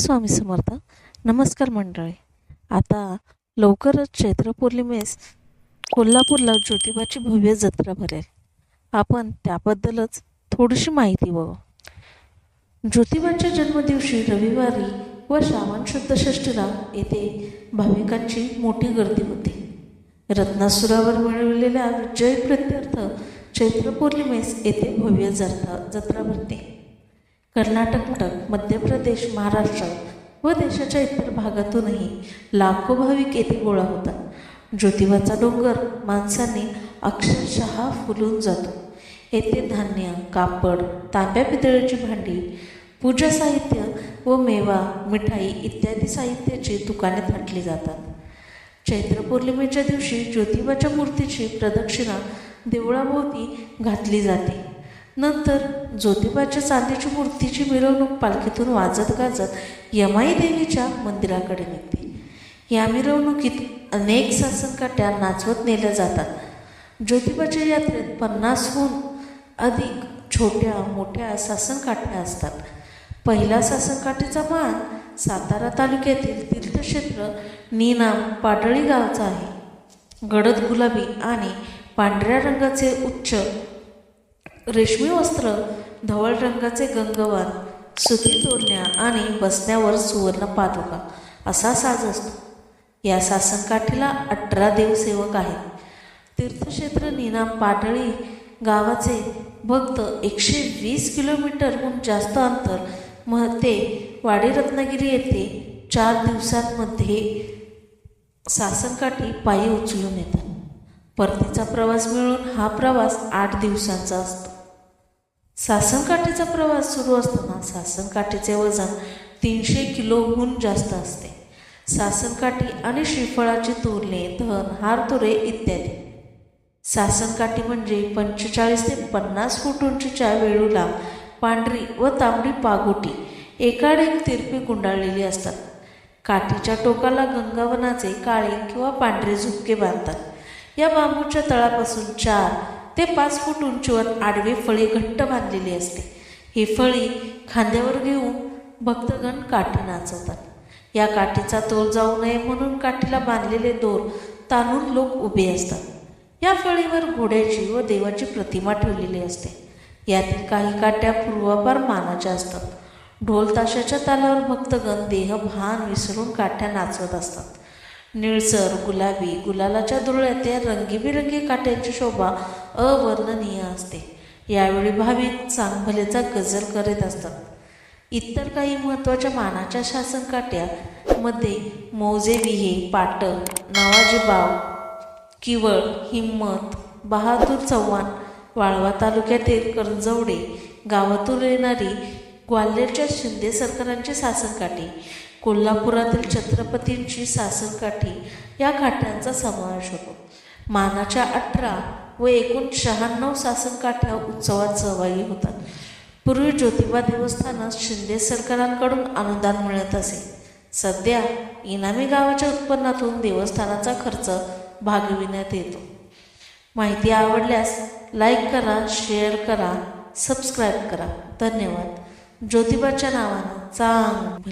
स्वामी समर्थ. नमस्कार मंडळी. आता लवकरच चैत्र पौर्णिमेस कोल्हापूरला ज्योतिबाची भव्य जत्रा भरेल. आपण त्याबद्दलच थोडीशी माहिती बघू. ज्योतिबाच्या जन्मदिवशी रविवारी व श्रावण शुद्ध षष्टीला येथे भाविकांची मोठी गर्दी होती. रत्नासुरावर मिळवलेल्या विजय प्रत्यर्थ चैत्र पौर्णिमेस येथे भव्य जत्रा जत्रा भरते. कर्नाटक मध्य प्रदेश महाराष्ट्र व देशाच्या इतर भागातूनही लाखो भाविक येथे गोळा होतात. ज्योतिबाचा डोंगर माणसांनी अक्षरशः फुलून जातो. येथे धान्य कापड तांब्या पितळेची भांडी पूजा साहित्य व मेवा मिठाई इत्यादी साहित्याची दुकाने थाटली जातात. चैत्र पौर्णिमेच्या दिवशी ज्योतिबाच्या मूर्तीची प्रदक्षिणा देवळाभोवती घातली जाते. नंतर ज्योतिबाच्या चांदीची मूर्तीची मिरवणूक पालखीतून वाजत गाजत यमाई देवीच्या मंदिराकडे निघते. या मिरवणुकीत अनेक सासनकाट्या नाचवत नेल्या जातात. ज्योतिबाच्या यात्रेत पन्नासहून अधिक छोट्या मोठ्या सासनकाठ्या असतात. पहिला सासनकाठीचा मान सातारा तालुक्यातील तीर्थक्षेत्र निनाम पाडळी गावचा आहे. गडद गुलाबी आणि पांढऱ्या रंगाचे उच्च रेशमी वस्त्र धवळ रंगाचे गंगवान सुती तोरण्या आणि बसण्यावर सुवर्ण पादुका असा साज असतो. या सासनकाठीला अठरा देवसेवक आहेत. तीर्थक्षेत्र निनाम पाटळी गावाचे भक्त एकशे वीस किलोमीटरहून जास्त अंतर म ते वाडी रत्नागिरी येथे चार दिवसांमध्ये सासनकाठी पायी उचलून येतात. परतीचा प्रवास मिळून हा प्रवास आठ दिवसांचा असतो. सासनकाठीचा प्रवास सुरू असताना सासनकाठीचे वजन तीनशे किलोहून जास्त असते. सासनकाठी आणि श्रीफळाची तोरणे धन हारतुरे इत्यादी. सासनकाठी म्हणजे पंचेचाळीस ते पन्नास फूट उंचीच्या वेळूला पांढरी व तांबडी पागोटी एकाडेक तिरपी गुंडाळलेली असतात. काठीच्या टोकाला गंगावनाचे काळे किंवा पांढरे झुपके बांधतात. या बांबूच्या तळापासून चार ते पाच फूट उंचीवर आडवी फळी घट्ट बांधलेली असते. ही फळी खांद्यावर घेऊन भक्तगण काठी नाचवतात. या काठीचा तोल जाऊ नये म्हणून काठीला बांधलेले दोर ताणून लोक उभे असतात. या फळीवर घोड्याची व देवाची प्रतिमा ठेवलेली असते. यातील काही काट्या पूर्वापार मानाच्या असतात. ढोल ताशाच्या तालावर भक्तगण देह भान विसरून काठ्या नाचवत असतात. निळसर गुलाबी गुलालाच्या धुळ्यात या रंगीबिरंगी काट्यांची शोभा अवर्णनीय असते. यावेळी भाविक चांगभलेचा गजर करीत असतात. इतर काही महत्त्वाच्या मानाच्या शासनकाट्यामध्ये मौजे विहे पाटक नावाजी बाव किवळ हिम्मत बहादूर चव्हाण वाळवा तालुक्यातील करंजवडे गावातून येणारी ग्वाल्हेरच्या शिंदे सरकारांची सासनकाठी कोल्हापुरातील छत्रपतींची सासनकाठी या काठ्यांचा समावेश होतो. मानाच्या अठरा व एकूण शहाण्णव सासनकाठ्या उत्सवात सहभागी होतात. पूर्वी ज्योतिबा देवस्थानात शिंदे सरकारांकडून अनुदान मिळत असे. सध्या इनामी गावाच्या उत्पन्नातून देवस्थानाचा खर्च भागविण्यात येतो. माहिती आवडल्यास लाईक करा शेअर करा सबस्क्राईब करा. धन्यवाद. ज्योतिबाच्या नावानं चांग